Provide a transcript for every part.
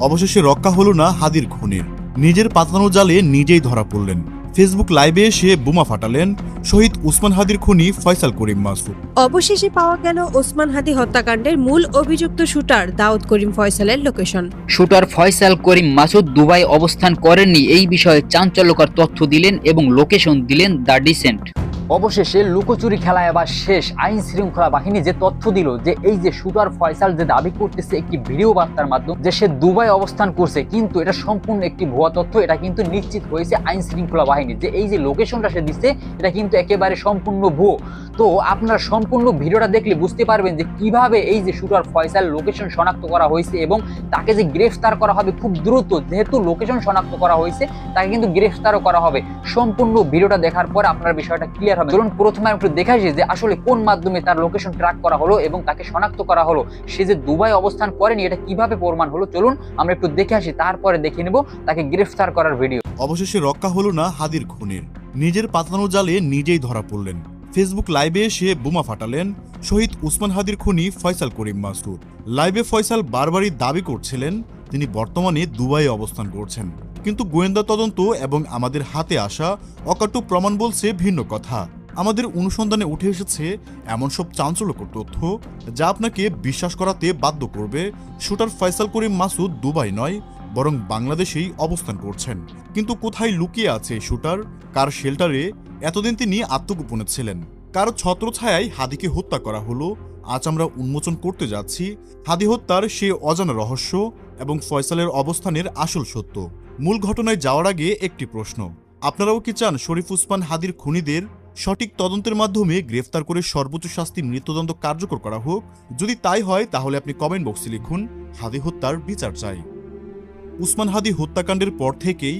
অবশেষে রক্ষা হলো না হাদির খুনের নিজের পাতানো জালে নিজেই ধরা পড়লেন। ফেসবুক লাইভে এসে বোমা ফাটালেন শহীদ উসমান হাদির খুনি ফয়সাল করিম মাসুদ। অবশেষে পাওয়া গেল ওসমান হাদি হত্যাকাণ্ডের মূল অভিযুক্ত শুটার দাউদ Karim ফয়সালের location. Shooter Faisal Karim Masud Dubai অবস্থান করেননি এই বিষয়ে চাঞ্চল্যকর তথ্য দিলেন এবং লোকেশন দিলেন দ্য ডিসেন্ট। অবশেষে লুকোচুরি খেলা এবার শেষ আইন শৃঙ্খলা বাহিনী যে তথ্য দিল যে এই যে শুটার ফয়সাল যে দাবি করতেছে একটি ভিডিও বার্তার মাধ্যমে, যে সে দুবাই অবস্থান করছে, কিন্তু এটা সম্পূর্ণ একটি ভুয়া তথ্য, এটা কিন্তু নিশ্চিত হয়েছে আইন শৃঙ্খলা বাহিনী যে এই যে লোকেশনটা সে দিচ্ছে, এটা কিন্তু একেবারে সম্পূর্ণ ভুয়ো। তো আপনারা সম্পূর্ণ ভিডিওটা দেখলে বুঝতে পারবেন যে কীভাবে এই যে শুটার ফয়সাল লোকেশন শনাক্ত করা হয়েছে এবং তাকে যে গ্রেফতার করা হবে খুব দ্রুত, যেহেতু লোকেশন শনাক্ত করা হয়েছে, তাকে কিন্তু গ্রেফতারও করা হবে। সম্পূর্ণ ভিডিওটা দেখার পর আপনার বিষয়টা ক্লিয়ার হবে চলুন প্রথমে একটু দেখা যায় যে আসলে কোন মাধ্যমে তার লোকেশন ট্র্যাক করা হলো এবং তাকে শনাক্ত করা হলো। সে যে দুবাই অবস্থান করেনি এটা কীভাবে প্রমাণ হলো? চলুন আমরা একটু দেখে আসি তারপরে দেখে নেব তাকে গ্রেফতার করার ভিডিও অবশেষে রক্ষা হলো না হাদির খুনের। নিজের পাতানো জালে নিজেই ধরা পড়লেন। ফেসবুক লাইভে এসে বোমা ফাটালেন শহীদ উসমান হাদির খুনি ফয়সাল করিম মাসুদ। লাইভে ফয়সাল বারবারই দাবি করছিলেন তিনি বর্তমানে দুবাইয়ে অবস্থান করছেন। কিন্তু গোয়েন্দা তদন্ত এবং আমাদের হাতে আসা অকাট্য প্রমাণ বলছে ভিন্ন কথা। আমাদের অনুসন্ধানে উঠে এসেছে এমন সব চাঞ্চল্যকর তথ্য যা আপনাকে বিশ্বাস করাতে বাধ্য করবে। শুটার ফয়সাল করিম মাসুদ দুবাই নয়, বরং বাংলাদেশেই অবস্থান করছেন। কিন্তু কোথায় লুকিয়ে আছে শুটার? কার শেল্টারে? এতদিন তিনি আত্মগোপনে ছিলেন। কার ছত্রছায়ায় হাদিকে হত্যা করা হলো? আজ আমরা উন্মোচন করতে যাচ্ছি। হাদি হত্যার সে অজানা রহস্য এবং ফয়সালের অবস্থানের আসল সত্য। মূল ঘটনায় যাওয়ার আগে একটি প্রশ্ন। আপনারাও কি চান শরীফ উসমান হাদির খুনিদের সঠিক তদন্তের মাধ্যমে গ্রেফতার করে সর্বোচ্চ শাস্তি মৃত্যুদণ্ড কার্যকর করা হোক। যদি তাই হয়, তাহলে আপনি কমেন্ট বক্সে লিখুন, হাদি হত্যার বিচার চাই। উসমান হাদি হত্যাকাণ্ডের পর থেকেই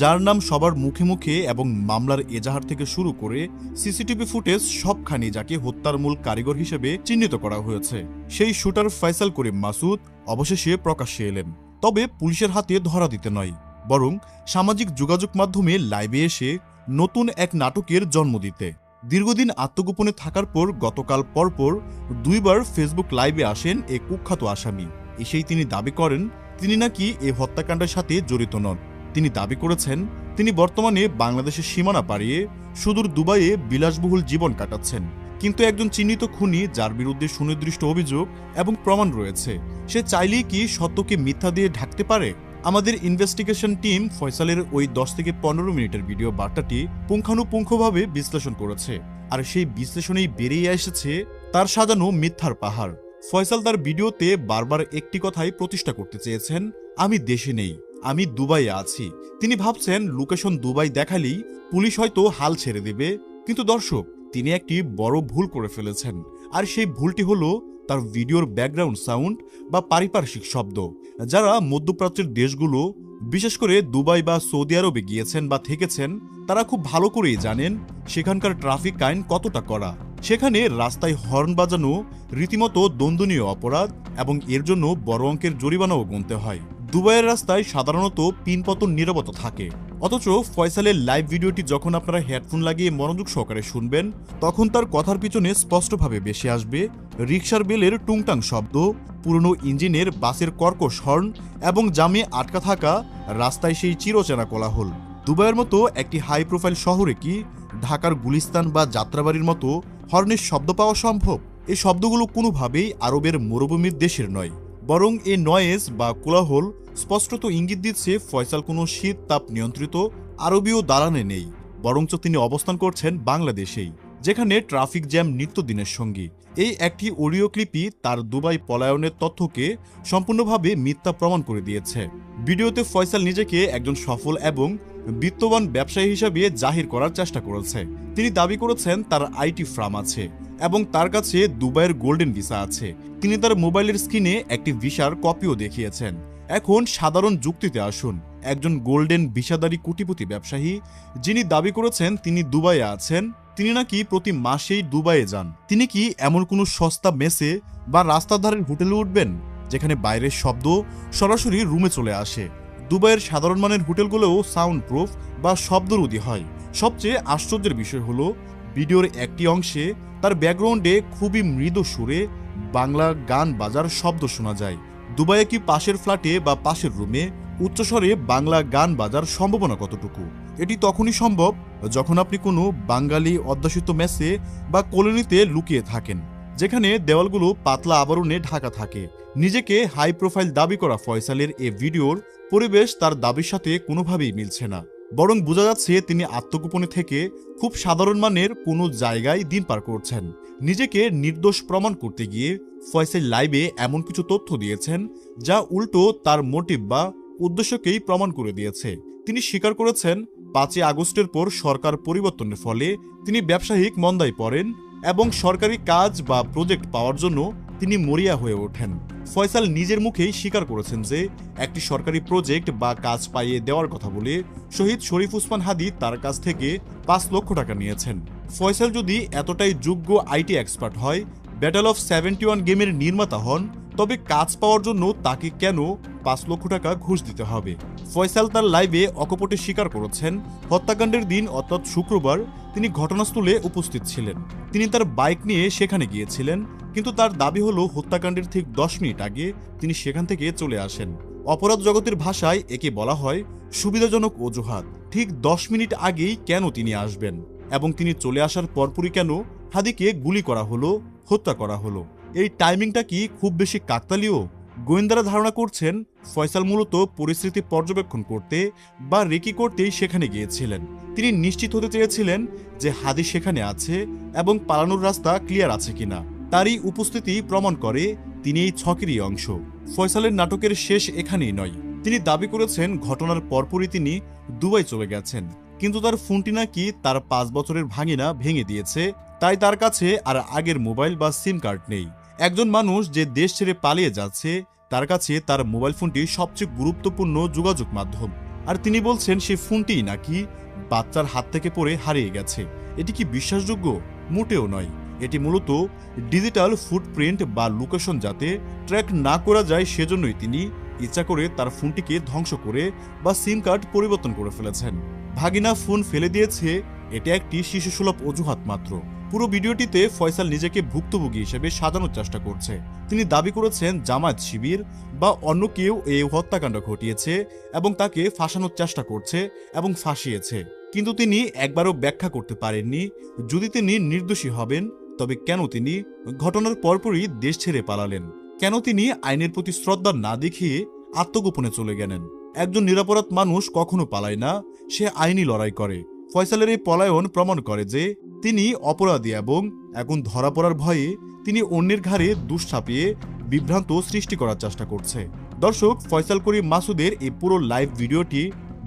যার নাম সবার মুখে মুখে এবং মামলার এজাহার থেকে শুরু করে সিসিটিভি ফুটেজ সবখানি যাকে হত্যার মূল কারিগর হিসেবে চিহ্নিত করা হয়েছে। সেই শুটার ফয়সাল করিম মাসুদ অবশেষে প্রকাশ্যে এলেন। তবে পুলিশের হাতে ধরা দিতে নয়, বরং সামাজিক যোগাযোগ মাধ্যমে লাইভে এসে নতুন এক নাটকের জন্ম দিতে। দীর্ঘদিন আত্মগোপনে থাকার পর গতকাল পরপর দুইবার ফেসবুক লাইভে আসেন এ কুখ্যাত আসামি। এসেই তিনি দাবি করেন, তিনি নাকি এ হত্যাকাণ্ডের সাথে জড়িত নন। তিনি দাবি করেছেন, তিনি বর্তমানে বাংলাদেশের সীমানা পাড়িয়ে সুদূর দুবাইয়ে বিলাসবহুল জীবন কাটাচ্ছেন। কিন্তু একজন চিহ্নিত খুনি, যার বিরুদ্ধে সুনির্দিষ্ট অভিযোগ এবং প্রমাণ রয়েছে, সে চাইলেই কি সত্যকে মিথ্যা দিয়ে ঢাকতে পারে? আমাদের ইনভেস্টিগেশন টিম ফয়সালের ওই দশ থেকে পনেরো মিনিটের ভিডিও বার্তাটি পুঙ্খানুপুঙ্খভাবে বিশ্লেষণ করেছে। আর সেই বিশ্লেষণেই বেরিয়ে এসেছে তার সাজানো মিথ্যার পাহাড়। ফয়সাল তার ভিডিওতে বারবার একটি কথাই প্রতিষ্ঠা করতে চেয়েছেন, আমি দেশে নেই, আমি দুবাইয়ে আছি। তিনি ভাবছেন লোকেশন দুবাই দেখালেই পুলিশ হয়তো হাল ছেড়ে দেবে। কিন্তু দর্শক, তিনি একটি বড় ভুল করে ফেলেছেন। আর সেই ভুলটি হলো তার ভিডিওর ব্যাকগ্রাউন্ড সাউন্ড বা পারিপার্শ্বিক শব্দ, যারা মধ্যপ্রাচ্যের দেশগুলো, বিশেষ করে দুবাই বা সৌদি আরবে গিয়েছেন বা থেকেছেন, তারা খুব ভালো করেই জানেন সেখানকার ট্রাফিক আইন কতটা করা সেখানে রাস্তায় হর্ন বাজানো, রীতিমতো দ্বন্দ্বনীয় অপরাধ এবং এর জন্য বড় অঙ্কের জরিমানাও গুনতে হয়। দুবাইয়ের রাস্তায় সাধারণত পিনপতন নিরাপত্তা থাকে। অথচ ফয়সালের লাইভ ভিডিওটি যখন আপনারা হেডফোন লাগিয়ে মনোযোগ সহকারে শুনবেন, তখন তার কথার পিছনে স্পষ্টভাবে বেশি আসবে রিক্সার বেলের টুংটাং শব্দ, পুরনো ইঞ্জিনের বাসের কর্কশ হর্ন এবং জামে আটকা থাকা রাস্তায় সেই চিরচেনা কোলাহল। দুবাইয়ের মতো একটি হাই প্রোফাইল শহরে কি ঢাকার গুলিস্তান বা যাত্রাবাড়ির মতো হর্নের শব্দ পাওয়া সম্ভব? এই শব্দগুলো কোনোভাবেই আরবের মরুভূমির দেশের নয়। বরং এ নয়েজ বা কোলাহল স্পষ্টত ইঙ্গিত দিচ্ছে ফয়সাল কোনো শীত তাপ নিয়ন্ত্রিত আরবীয় দালানে নেই, বরঞ্চ তিনি অবস্থান করছেন বাংলাদেশেই, যেখানে ট্রাফিক জ্যাম নিত্যদিনের সঙ্গী। এই একটি অডিও ক্লিপই তার দুবাই পলায়নের তথ্যকে সম্পূর্ণভাবে মিথ্যা প্রমাণ করে দিয়েছে। ভিডিওতে ফয়সাল নিজেকে একজন সফল এবং বিত্তবান ব্যবসায়ী হিসাবে জাহির করার চেষ্টা করেছে। তিনি দাবি করেছেন তার আইটি ফার্ম আছে এবং তার কাছে দুবাইয়ের গোল্ডেন ভিসা আছে। তিনি তার মোবাইলের স্ক্রিনে একটি ভিসার কপিও দেখিয়েছেন। এখন সাধারণ যুক্তিতে আসুন। একজন গোল্ডেন ভিসাদারী কোটিপতি ব্যবসায়ী, যিনি দাবি করেছেন তিনি দুবাইয়ে আছেন, তিনি নাকি প্রতি মাসেই দুবাইয়ে যান। তিনি কি এমন কোনো সস্তা মেসে বা রাস্তার ধারের হোটেলে উঠবেন, যেখানে বাইরের শব্দ সরাসরি রুমে চলে আসে? দুবাইয়ের সাধারণ মানের হোটেলগুলোও সাউন্ড প্রুফ বা শব্দরোধী হয়। সবচেয়ে আশ্চর্যের বিষয় হলো ভিডিওর একটি অংশে তার ব্যাকগ্রাউন্ডে খুবই মৃদু সুরে বাংলা গান বাজার শব্দ শোনা যায়। দুবাইয়ে কি পাশের ফ্ল্যাটে বা পাশের রুমে উচ্চস্বরে বাংলা গান বাজার সম্ভাবনা কতটুকু? এটি তখনই সম্ভব যখন আপনি কোনো বাঙালি অধ্যাসিত মেসে বা কলোনিতে লুকিয়ে থাকেন, যেখানে দেওয়ালগুলো পাতলা আবরণে ঢাকা থাকে। নিজেকে হাই প্রোফাইল দাবি করা ফয়সালের এ ভিডিওর পরিবেশ তার দাবির সাথে কোনোভাবেই মিলছে না। বরং বোঝা যাচ্ছে তিনি আত্মগোপনে থেকে খুব সাধারণ মানের কোনো জায়গায় দিন পার করছেন। নিজেকে নির্দোষ প্রমাণ করতে গিয়ে ফয়সাল লাইভে এমন কিছু তথ্য দিয়েছেন যা উল্টো তার মোটিভ বা উদ্দেশ্যকেই প্রমাণ করে দিয়েছে। তিনি স্বীকার করেছেন, পাঁচই আগস্টের পর সরকার পরিবর্তনের ফলে তিনি ব্যবসায়িক মন্দায় পড়েন এবং সরকারি কাজ বা প্রজেক্ট পাওয়ার জন্য তিনি মরিয়া হয়ে ওঠেন। ফয়সাল নিজের মুখেই স্বীকার করেছেন যে, একটি সরকারি প্রজেক্ট বা কাজ পাইয়ে দেওয়ার কথা বলে শহীদ শরীফ উসমান হাদি তার কাছ থেকে পাঁচ লক্ষ টাকা নিয়েছেন। ফয়সাল যদি এতটাই যোগ্য আইটি এক্সপার্ট হয় ব্যাটল অফ সেভেন্টি ওয়ান গেমের নির্মাতা হন, তবে কাজ পাওয়ার জন্য তাকে কেন পাঁচ লক্ষ টাকা ঘুষ দিতে হবে? ফয়সাল তার লাইভে অকপটে স্বীকার করেছেন, হত্যাকাণ্ডের দিন অর্থাৎ শুক্রবার তিনি ঘটনাস্থলে উপস্থিত ছিলেন। তিনি তার বাইক নিয়ে সেখানে গিয়েছিলেন কিন্তু তার দাবি হলো হত্যাকাণ্ডের ঠিক দশ মিনিট আগে তিনি সেখান থেকে চলে আসেন। অপরাধ জগতের ভাষায় একে বলা হয় সুবিধাজনক অজুহাত। ঠিক দশ মিনিট আগেই কেন তিনি আসবেন? এবং তিনি চলে আসার পরপরই কেন হাদিকে গুলি করা হলো, হত্যা করা হলো? এই টাইমিংটা কি খুব বেশি কাকতালীয়? গোয়েন্দারা ধারণা করছেন ফয়সাল মূলত পরিস্থিতি পর্যবেক্ষণ করতে বা রেকি করতেই সেখানে গিয়েছিলেন। তিনি নিশ্চিত হতে চেয়েছিলেন যে হাদি সেখানে আছে এবং পালানোর রাস্তা ক্লিয়ার আছে কিনা। তারই উপস্থিতি প্রমাণ করে তিনি এই ছকেরই অংশ। ফয়সালের নাটকের শেষ এখানেই নয়। তিনি দাবি করেছেন ঘটনার পরপরই তিনি দুবাই চলে গেছেন। কিন্তু তার ফোনটি নাকি তার পাঁচ বছরের ভাঙিনা ভেঙে দিয়েছে। তাই তার কাছে আর আগের মোবাইল বা সিম কার্ড নেই। একজন মানুষ যে দেশ ছেড়ে পালিয়ে যাচ্ছে, তার কাছে তার মোবাইল ফোনটি সবচেয়ে গুরুত্বপূর্ণ যোগাযোগ মাধ্যম। আর তিনি বলছেন সে ফোনটিই নাকি বাচ্চার হাত থেকে পড়ে হারিয়ে গেছে। এটি কি বিশ্বাসযোগ্য? মোটেও নয়। এটি মূলত ডিজিটাল ফুটপ্রিন্ট বা লোকেশন যাতে ট্র্যাক না করা যায় সেজন্যই তিনি ইচ্ছা করে তার ফোনটিকে ধ্বংস করে বা সিম কার্ড পরিবর্তন করে ফেলেছেন। ভাগিনা ফোন ফেলে দিয়েছে, এটা একটি শিশুসুলভ অজুহাত মাত্র। পুরো ভিডিওটিতে ফয়সাল নিজেকে ভুক্তভোগী হিসেবে সাজানোর চেষ্টা করছে। তিনি দাবি করেছেন, জামায়াত শিবির বা অন্য কেউ এই হত্যাকাণ্ড ঘটিয়েছে এবং তাকে ফাঁসানোর চেষ্টা করছে এবং ফাঁসিয়েছে। কিন্তু তিনি একবারও ব্যাখ্যা করতে পারেননি। যদি তিনি নির্দোষী হবেন তবে কেন তিনি ঘটনার পরপরই দেশ ছেড়ে পালালেন? কেন তিনি আইনের প্রতি শ্রদ্ধা না দেখিয়ে আত্মগোপনে চলে গেলেন? একজন নিরাপরাধ মানুষ কখনো পালায় না, সে আইনি লড়াই করে। ফয়সালের এই পলায়ন প্রমাণ করে যে তিনি অপরাধী এবং এখন ধরা পড়ার ভয়ে তিনি অন্যের ঘাড়ে দুষ চাপিয়ে বিভ্রান্ত সৃষ্টি করার চেষ্টা করছে। দর্শক, ফয়সাল করিম মাসুদের এই পুরো লাইভ ভিডিওটি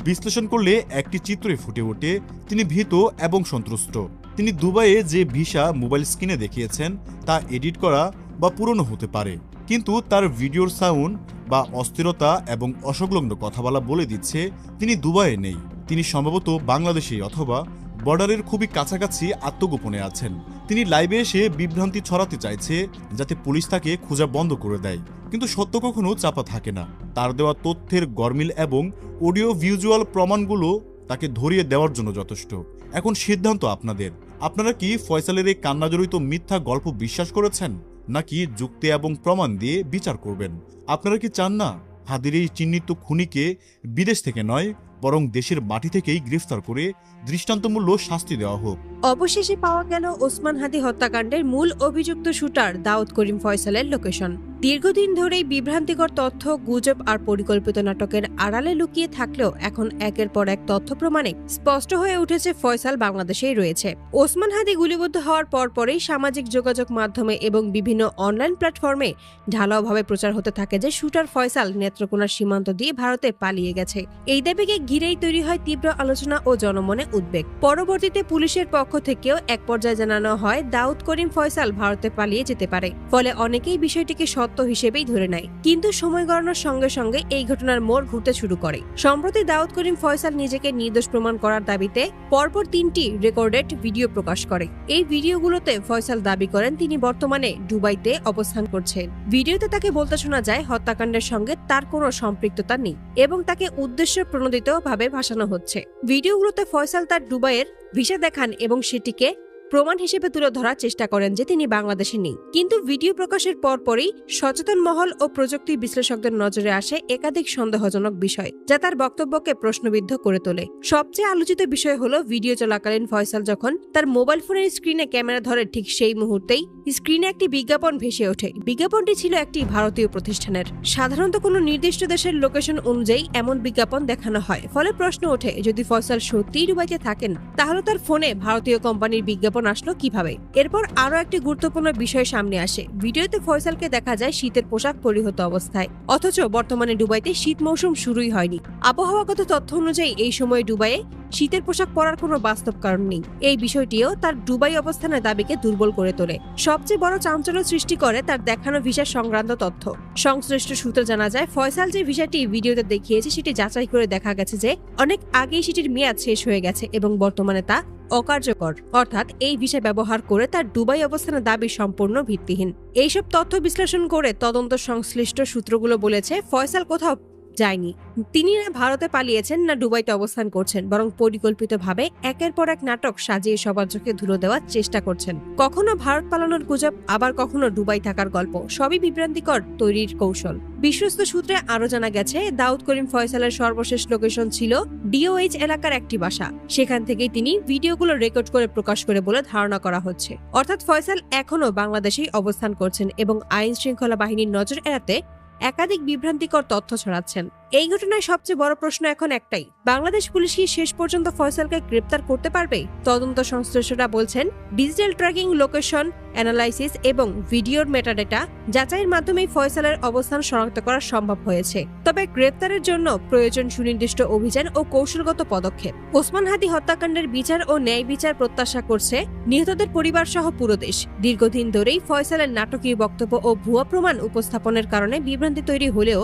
বিশ্লেষণ করলে একটি চিত্রে ফুটে ওঠে। তিনি ভীত এবং সন্ত্রস্ত তিনি দুবাইয়ে যে ভিসা মোবাইল স্ক্রিনে দেখিয়েছেন, তা এডিট করা বা পুরনো হতে পারে। কিন্তু তার ভিডিওর সাউন্ড বা অস্থিরতা এবং অসংলগ্ন কথা বলা বলে দিচ্ছে তিনি দুবাইয়ে নেই। তিনি সম্ভবত বাংলাদেশে অথবা বর্ডারের খুবই কাছাকাছি আত্মগোপনে আছেন। তিনি লাইভে এসে বিভ্রান্তি ছড়াতে চাইছে যাতে পুলিশ তাকে খোঁজা বন্ধ করে দেয়। কিন্তু সত্য কখনো চাপা থাকে না। তার দেওয়া তথ্যের গরমিল এবং অডিও ভিজুয়াল প্রমাণগুলো তাকে ধরিয়ে দেওয়ার জন্য যথেষ্ট। এখন সিদ্ধান্ত আপনাদের। আপনারা কি ফয়সালের এই কান্নাজড়িত মিথ্যা গল্প বিশ্বাস করেছেন? নাকি যুক্তি এবং প্রমাণ দিয়ে বিচার করবেন? আপনারা কি চান না? হাদির এই চিহ্নিত খুনিকে বিদেশ থেকে নয় বরং দেশের মাটি থেকেই গ্রেফতার করে দৃষ্টান্তমূল্য শাস্তি দেওয়া হোক। অবশেষে পাওয়া গেল ওসমান হাদি হত্যাকাণ্ডের মূল অভিযুক্ত শুটার দাউদ করিম ফয়সালের লোকেশন। দীর্ঘদিন ধরেই বিভ্রান্তিকর তথ্য, গুজব আর পরিকল্পিত নাটকের আড়ালে লুকিয়ে থাকলেও এখন একের পর এক তথ্য প্রমাণে স্পষ্ট হয়ে উঠেছে ফয়সাল বাংলাদেশেই রয়েছে। ওসমান হাদি গুলিবদ্ধ হওয়ার পরপরই সামাজিক যোগাযোগ মাধ্যমে এবং বিভিন্ন অনলাইন প্ল্যাটফর্মে ঢালাওভাবে প্রচার হতে থাকে যে শুটার ফয়সাল নেত্রকোনার সীমান্ত দিয়ে ভারতে পালিয়ে গেছে। এই দাবিকে ঘিরেই তৈরি হয় তীব্র আলোচনা ও জনমনে উদ্বেগ। পরবর্তীতে পুলিশের পক্ষ থেকেও এক পর্যায়ে জানানো হয়, দাউদ করিম ফয়সাল ভারতে পালিয়ে যেতে পারে। ফলে অনেকেই বিষয়টিকে সত্য হিসেবেই ধরে নেয়। কিন্তু সময় গড়ানোর সঙ্গে সঙ্গে এই ঘটনার মোড় ঘুরতে শুরু করে। সম্প্রতি দাউদ করিম ফয়সাল নিজেকে নির্দোষ প্রমাণ করার দাবিতে পরপর তিনটি রেকর্ডেড ভিডিও প্রকাশ করে। এই ভিডিওগুলোতে ফয়সাল দাবি করেন, তিনি বর্তমানে দুবাইতে অবস্থান করছেন। ভিডিওতে তাকে বলতে শোনা যায়, হত্যাকাণ্ডের সঙ্গে তার কোনো সম্পৃক্ততা নেই এবং তাকে উদ্দেশ্য প্রণোদিত ভাবে ভাসানো হচ্ছে। ভিডিওগুলোতে ফয়সাল তার দুবাইয়ের ভিসা দেখান এবং সেটিকে প্রমাণ হিসেবে তুলে ধরার চেষ্টা করেন যে তিনি বাংলাদেশে নেই। কিন্তু ভিডিও প্রকাশের পরপরই সচেতন মহল ও প্রযুক্তি বিশ্লেষকদের নজরে আসে একাধিক সন্দেহজনক বিষয়, যা তার বক্তব্যকে প্রশ্নবিদ্ধ করে তোলে। সবচেয়ে আলোচিত বিষয় হলো ভিডিও চলাকালীন ফয়সাল যখন তার মোবাইল ফোনের স্ক্রিনে ক্যামেরা ধরে ঠিক সেই মুহূর্তেই স্ক্রিনে একটি বিজ্ঞাপন ভেসে ওঠে। বিজ্ঞাপনটি ছিল একটি ভারতীয় প্রতিষ্ঠানের। সাধারণত কোনো নির্দিষ্ট দেশের লোকেশন অনুযায়ী এমন বিজ্ঞাপন দেখানো হয়। ফলে প্রশ্ন ওঠে, যদি ফয়সাল সত্যিই দুবাইতে থাকেন তাহলে তার ফোনে ভারতীয় কোম্পানির বিজ্ঞাপন আসলো কীভাবে? এরপর আরও একটি গুরুত্বপূর্ণ বিষয় সামনে আসে। ভিডিওতে ফয়সালকে দেখা যায় শীতের পোশাক পরিহত অবস্থায়। অথচ বর্তমানে ডুবাইতে শীত মৌসুম শুরুই হয়নি। আবহাওয়াগত তথ্য অনুযায়ী এই সময় দুবাইয়ে শীতের পোশাক পরার কোনো বাস্তব কারণ নেই। এই বিষয়টিও তার দুবাই অবস্থানের দাবিকে দুর্বল করে তোলে। সবচেয়ে বড় চাঞ্চল্য সৃষ্টি করে তার দেখানো ভিসা সংক্রান্ত তথ্য। সংশ্লিষ্ট সূত্রে জানা যায়, ফয়সাল যে ভিসাটি ভিডিওতে দেখিয়েছে, সেটি যাচাই করে দেখা গেছে যে অনেক আগেই সেটির মেয়াদ শেষ হয়ে গেছে এবং বর্তমানে তা অকার্যকর। অর্থাৎ এই ভিসা ব্যবহার করে তার দুবাই অবস্থানের দাবি সম্পূর্ণ ভিত্তিহীন। এইসব তথ্য বিশ্লেষণ করে তদন্ত সংশ্লিষ্ট সূত্রগুলো বলেছে, ফয়সাল কোথাও যায়নি। তিনি না ভারতে পালিয়েছেন, না দুবাইতে অবস্থান করছেন, বরং পরিকল্পিতভাবে একের পর এক নাটক সাজিয়ে সবার চোখে ধুলো দেওয়ার চেষ্টা করছেন। কখনো ভারত পালানোর গুজব, আবার কখনো দুবাই থাকার গল্প, সবই বিভ্রান্তিকর তৈরির কৌশল। বিশ্বস্ত সূত্রে আরও জানা গেছে, দাউদ করিম ফয়সালের সর্বশেষ লোকেশন ছিল ডিওএইচ এলাকার একটি বাসা। সেখান থেকেই তিনি ভিডিওগুলো রেকর্ড করে প্রকাশ করে বলে ধারণা করা হচ্ছে। অর্থাৎ ফয়সাল এখনও বাংলাদেশেই অবস্থান করছেন এবং আইন শৃঙ্খলা বাহিনীর নজর এড়াতে একাধিক বিভ্রান্তিকর তথ্য ছড়াচ্ছেন। এই ঘটনায় সবচেয়ে বড় প্রশ্ন এখন একটাই। বাংলাদেশ পুলিশ কি শেষ পর্যন্ত ফয়সালকে গ্রেপ্তার করতে পারবে? তদন্ত সংশ্লিষ্টরা বলছেন, ডিজিটাল ট্র্যাকিং লোকেশন, অ্যানালাইসিস এবং ভিডিওর মেটাডেটা যাচাইয়ের মাধ্যমেই ফয়সালের অবস্থান শনাক্ত করা সম্ভব হয়েছে। তবে গ্রেপ্তারের জন্য প্রয়োজন সুনির্দিষ্ট অভিযান ও কৌশলগত পদক্ষেপ। ওসমান হাদি হত্যাকাণ্ডের বিচার ও ন্যায় বিচার প্রত্যাশা করছে নিহতদের পরিবার সহ পুরো দেশ। দীর্ঘদিন ধরেই ফয়সালের নাটকীয় বক্তব্য ও ভুয়া প্রমাণ উপস্থাপনের কারণে বিভ্রান্তি তৈরি হলেও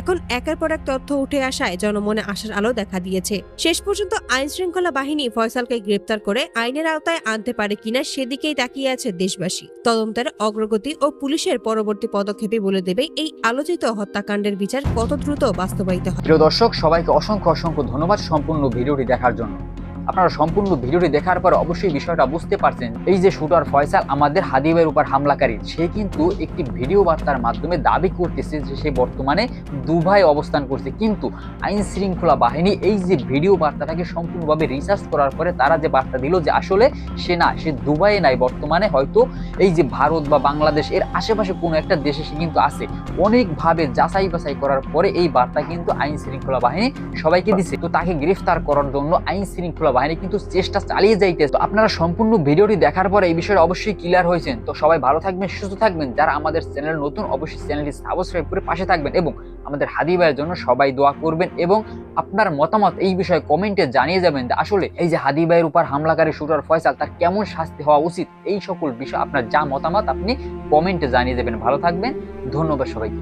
এখন একের পর এক তথ্য উঠে আসায় জনমনে আশার আলো দেখা দিয়েছে। শেষ পর্যন্ত আইন শৃঙ্খলা বাহিনী ফয়সালকে গ্রেপ্তার করে আইনের আওতায় আনতে পারে কিনা সেদিকেই তাকিয়ে আছে দেশবাসী। তদন্তের অগ্রগতি ও পুলিশের পরবর্তী পদক্ষেপে বলে দেবে এই আলোচিত হত্যাকাণ্ডের বিচার কত দ্রুত বাস্তবায়িত হয় প্রিয় দর্শক, সবাইকে অসংখ্য অসংখ্য ধন্যবাদ সম্পূর্ণ ভিডিওটি দেখার জন্য। আপনারা সম্পূর্ণ ভিডিওটি দেখার পর অবশ্যই বিষয়টা বুঝতে পারছেন। এই যে শুটার ফয়সাল আমাদের হাদিবের উপর হামলাকারী, সে কিন্তু একটি ভিডিও বার্তার মাধ্যমে দাবি করতেছে যে সে বর্তমানে দুবাই অবস্থান করছে। কিন্তু আইন শৃঙ্খলা বাহিনী এই যে ভিডিও বার্তাটাকে সম্পূর্ণভাবে রিসার্চ করার পরে তারা যে বার্তা দিল যে আসলে সে না, সে দুবাইয়ে নাই, বর্তমানে হয়তো এই যে ভারত বা বাংলাদেশ এর আশেপাশে কোনো একটা দেশে সে কিন্তু আছে। অনেকভাবে যাচাই বাছাই করার পরে এই বার্তা কিন্তু আইন শৃঙ্খলা বাহিনী সবাইকে দিছে। তো তাকে গ্রেফতার করার জন্য আইন শৃঙ্খলা বাহিনী কিন্তু চেষ্টা চালিয়ে যাইতেছে। তো আপনারা সম্পূর্ণ ভিডিওটি দেখার পরে এই বিষয়ে অবশ্যই ক্লিয়ার হয়েছেন। তো সবাই ভালো থাকবেন, সুস্থ থাকবেন। যারা আমাদের চ্যানেল নতুন, অবশ্যই চ্যানেলটি সাবস্ক্রাইব করে পাশে থাকবেন এবং আমাদের হাদি ভাইয়ের জন্য সবাই দোয়া করবেন এবং আপনার মতামত এই বিষয়ে কমেন্টে জানিয়ে যাবেন যে আসলে এই যে হাদি ভাইয়ের উপর হামলাকারী শুটার ফয়সাল, তার কেমন শাস্তি হওয়া উচিত? এই সকল বিষয় আপনার যা মতামত আপনি কমেন্টে জানিয়ে দেবেন ভালো থাকবেন, ধন্যবাদ সবাইকে।